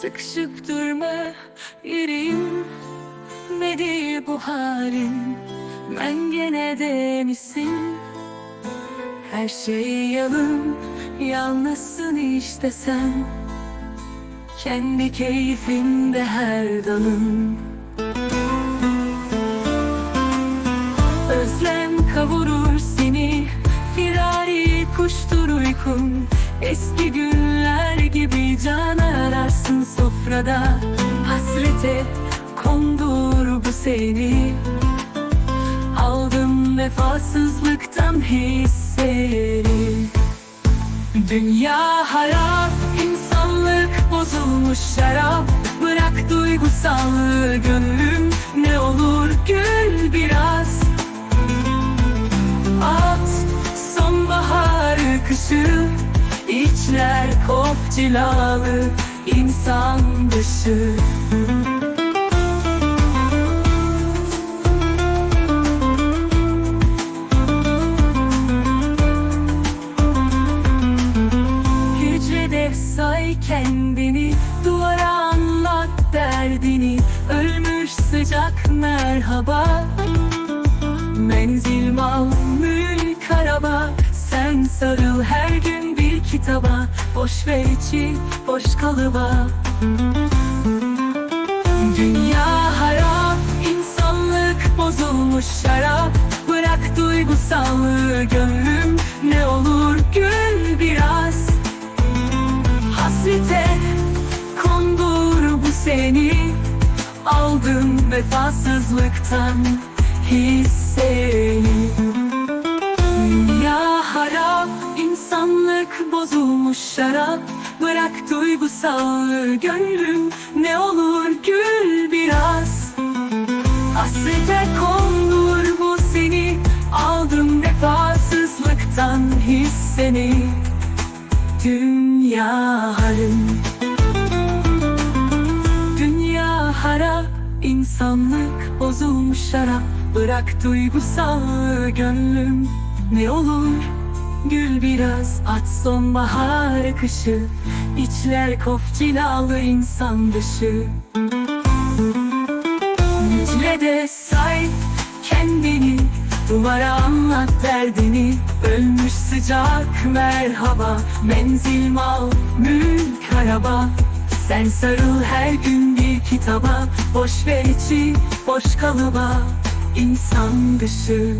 Sıkışıp durma yüreğim Ne bu halin. Ben gene de misin? Her şey yalın Yalnızsın işte sen. Kendi keyfinde her dalın. Özlem kavurur seni Firari kuştur uykun sofrada Hasrete kondur bu seni. Aldım vefasızlıktan hissleri Dünya harap, insanlık bozulmuş şarap. Bırak duygusallığı gönlüm ne olur gül biraz. At sonbaharı kışı içler kop cilalı insan dışı. Hücrede say kendini Duvara anlat derdini. Ölmüş sıcak merhaba. Menzil mal mülk araba. Sen sarıl her gün kitaba Boş ver içi boş kalıba. Dünya harap insanlık bozulmuş şarap. Bırak duygusallığı gönlüm Ne olur gül biraz. Hasrete kondur bu seni. Aldım vefasızlıktan hisseni insanlık bozulmuş şarap. Bırak duygusallığı gönlüm Ne olur gül biraz. Hasrete kondur bu seni. Aldım vefasızlıktan hisseni Dünya harım Dünya harap insanlık bozulmuş şarap. Bırak duygusallığı gönlüm Ne olur gül biraz At sonbahar kışı İçler kof cilalı insan dışı. Mücle de say kendini Duvara anlat derdini. Ölmüş sıcak merhaba Menzil mal mülk araba. Sen sarıl her gün bir kitaba. Boş ver içi boş kalıba insan dışı